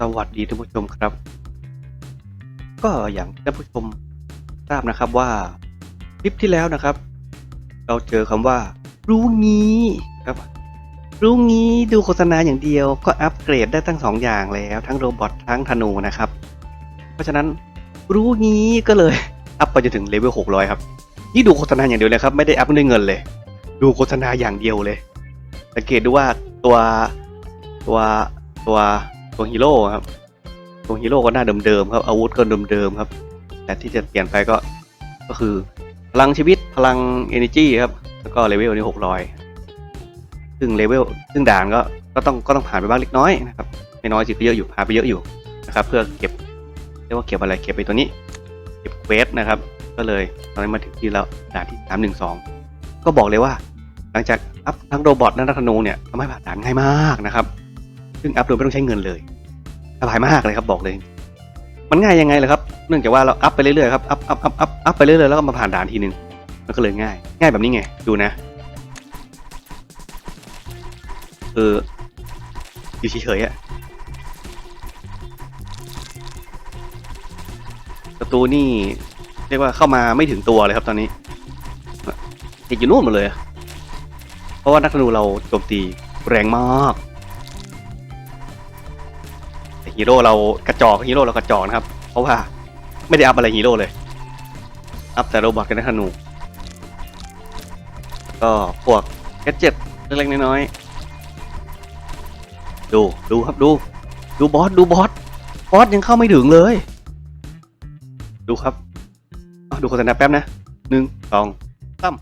สวัสดีท่านผู้ชมครับ ก็อย่างท่านผู้ชมทราบนะครับว่าคลิปที่แล้วนะครับ เราเจอคำว่า รู้งี้ครับ รู้งี้ดูโฆษณาอย่างเดียวก็อัปเกรดได้ทั้งสองอย่างแล้วทั้งโรบอททั้งธนูนะครับ เพราะฉะนั้นรู้งี้ก็เลยอัพไปจนถึงเลเวล600 ครับ นี่ดูโฆษณาอย่างเดียวเลยครับ ไม่ได้อัพด้วยเงินเลย ดูโฆษณาอย่างเดียวเลยสังเกตดูว่าตัวตัวตัว ตัวฮีโร่ครับ ตัวฮีโร่ก็หน้าเดิมๆครับ อาวุธก็เดิมๆครับ แต่ที่จะเปลี่ยนไปก็ ก็คือ พลังชีวิต พลัง energy ครับ แล้วก็เลเวลนี้600ซึ่งเลเวล ซึ่งด่านก็ ก็ต้อง ก็ต้องผ่านไปบ้างเล็กน้อยนะครับ ไม่น้อยสิก็เยอะอยู่ ผ่านไปเยอะอยู่นะครับ เพื่อเก็บ เรียกว่าเก็บอะไร เก็บไปตัวนี้ เก็บเควสนะครับ ก็เลย ตอนนี้มาถึงที่แล้ว ด่านที่312ก็บอกเลยว่า หลังจากอัพทั้งโรบอทและนักธนูเนี่ยทำให้ผ่านด่านง่ายมากนะครับ ซึ่งอัพโดยไม่ต้องใช้เงินเลยสบายมากเลยครับบอกเลย มันง่ายยังไงเลยครับ เนื่องจากว่าเราอัพไปเรื่อยๆครับ อัพอัพอัพอัพอัพไปเรื่อยๆแล้วก็มาผ่านด่านทีหนึ่งมันก็เลยง่าย ง่ายแบบนี้ไง ดูนะ เออ อยู่เฉยๆอะประตูนี่ เรียกว่าเข้ามาไม่ถึงตัวเลยครับตอนนี้ติดอยู่นู่นหมดเลย เพราะว่านักธนูเราโจมตีแรงมาก ฮีโร่เรากระจอกฮีโร่เรากระจอกนะครับ เพราะว่าไม่ได้อัพอะไรฮีโร่เลย อัพแต่โรบอทกับนักธนูก็พวกแกจ็ตเล็กๆน้อยๆดูดูครับดูดูบอสดูบอสบอสยังเข้าไม่ถึงเลย ดูครับดูโฆษณาแป๊บนะหนึ่งสองสาม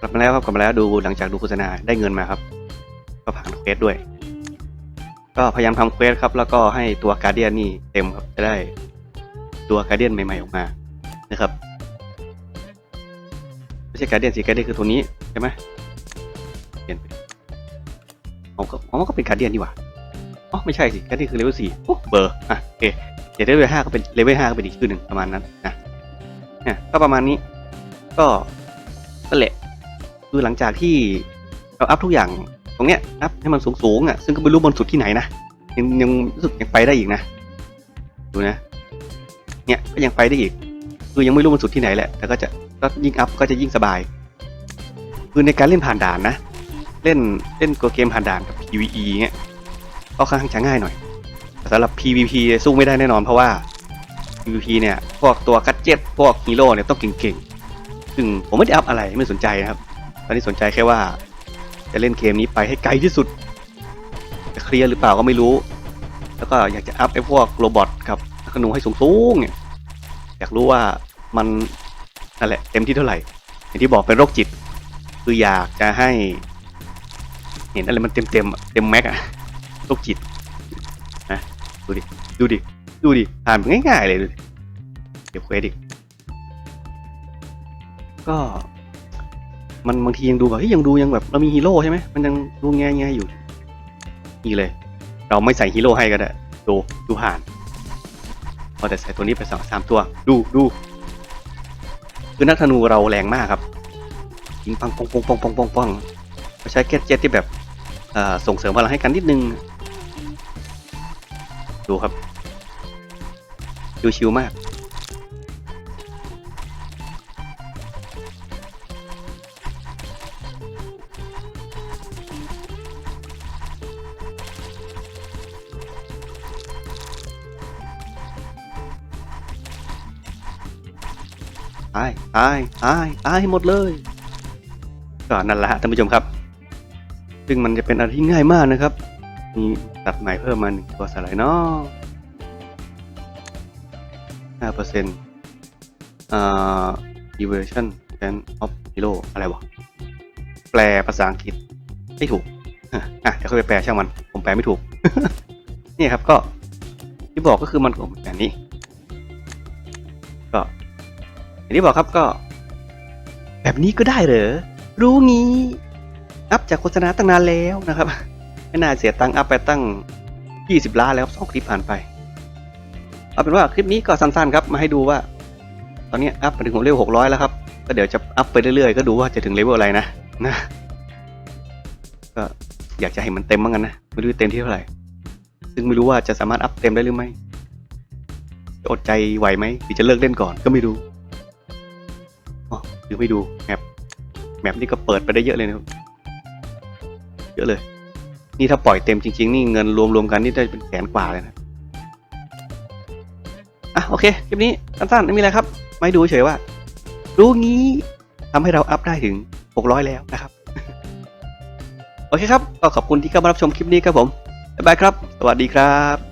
กลับมาแล้วครับกลับมาแล้วดูหลังจากดูโฆษณาได้เงินมาครับ ก็ผ่านเควสด้วย ก็พยายามทำเควสครับ แล้วก็ให้ตัวการเดียนนี่เต็มครับจะได้ตัวการเดียนใหม่ ๆ ออกมานะครับไม่ใช่การเดียนสิการเดียนคือตัวนี้ใช่ไหมเปลี่ยนไปอ๋อก็อ๋อมันก็เป็นการเดียนดีกว่าอ๋อไม่ใช่สิการเดียนคือเลเวลสี่โอ้เบอร์อะโอเคเดี๋ยวเลเวลห้าก็เป็นเลเวลห้าก็เป็นอีกชื่อหนึ่งประมาณนั้นนะเนี่ยก็ประมาณนี้ ก็นั่นแหละคือหลังจากที่เราอัพทุกอย่าง ตรงเนี้ยอัพให้มันสูงๆอะซึ่งก็ไม่รู้บนสุดที่ไหนนะยังยังรู้สึกยังไปได้อีกนะดูนะเนี่ยก็ยังไปได้อีก คือยังไม่รู้บนสุดที่ไหนแหละแต่ก็จะก็ยิ่งอัพก็จะยิ่งสบาย คือในการเล่นผ่านด่านนะ เล่นเล่นตัวเกมผ่านด่านกับ PVE เงี้ยก็ค่อนข้างจะง่ายหน่อยแต่สำหรับ PVP สู้ไม่ได้แน่นอนเพราะว่า PVP เนี่ยพวกตัวกัดเจ็ตพวกฮีโร่เนี่ยต้องเก่งๆซึ่งผมไม่ได้อัพอะไรไม่สนใจนะครับ ตอนนี้สนใจแค่ว่า จะเล่นเกมนี้ไปให้ไกลที่สุด จะเคลียร์หรือเปล่าก็ไม่รู้ แล้วก็อยากจะอัพไอ้พวกโรบอทกับนักธนูให้สูงๆเนี่ยอยากรู้ว่ามันนั่นแหละเต็มที่เท่าไหร่อย่างที่บอกเป็นโรคจิต คืออยากจะให้ เห็นอะไรมันเต็มเต็มเต็มแม็กอะโรคจิตนะดูดิดูดิดูดิผ่านง่ายๆเลยดูดิเก็บเควสดิก็ มันบางทียังดูแบบเฮ้ยยังดูยังแบบเรามีฮีโร่ใช่ไหมมันยังดูแง่แง่ๆอยู่นี่เลย เราไม่ใส่ฮีโร่ให้ก็ได้ดูดูผ่านพอแต่ใส่ตัวนี้ไปสองสามตัวดูดูคือนักธนูเราแรงมากครับยิงปังปองปองปองปองปองปองเราใช้แก๊สเจ็ตที่แบบส่งเสริมพลังให้กันนิดนึง ดูครับ ดูชิวมาก ตายตายตายตายหมดเลยก็นั่นแหละท่านผู้ชมครับ ซึ่งมันจะเป็นอะไรที่ง่ายมากนะครับ มีตัดใหม่เพิ่มมาหนึ่งตัวสไลด์เนาะห้าเปอร์เซ็นต์อ่า evaluation and of hero อะไรวะ แปลภาษาอังกฤษไม่ถูก อะ เดี๋ยวเขาไปแปลช่างมัน ผมแปลไม่ถูก นี่ครับก็ที่บอกก็คือมันก็เหมือนแบบนี้ อย่างที่บอกครับก็ แบบนี้ก็ได้เหรอ รู้งี้อัพจากโฆษณาตั้งนานแล้วนะครับ ไม่น่าเสียตังค์อัพไปตั้ง 20 ล้านแล้วครับสองคลิปผ่านไป เอาเป็นว่าคลิปนี้ก็สั้นๆครับมาให้ดูว่า ตอนนี้อัพไปถึงเลเวล600 แล้วครับ ก็เดี๋ยวจะอัพไปเรื่อยๆ ก็ดูว่าจะถึงเลเวลอะไรนะนะ ก็อยากจะให้มันเต็มบ้างกันนะ ไม่รู้เต็มที่เท่าไหร่ ซึ่งไม่รู้ว่าจะสามารถอัพเต็มได้หรือไม่อดใจไหวไหมหรือจะเลิกเล่นก่อนก็ไม่รู้ อ๋อหรือไม่ดูแมปแมปนี่ก็เปิดไปได้เยอะเลยนะครับ เยอะเลย นี่ถ้าปล่อยเต็มจริง ๆ นี่เงินรวมๆกันนี่ได้เป็นแสนกว่าเลยนะอะโอเคคลิปนี้สั้นๆไม่มีอะไรครับ ไม่ดูเฉยว่ารู้งี้ทำให้เราอัพได้ถึง 600 แล้วนะครับ โอเคครับ ก็ขอบคุณที่เข้ามารับชมคลิปนี้ครับผมบ๊ายบายครับ สวัสดีครับ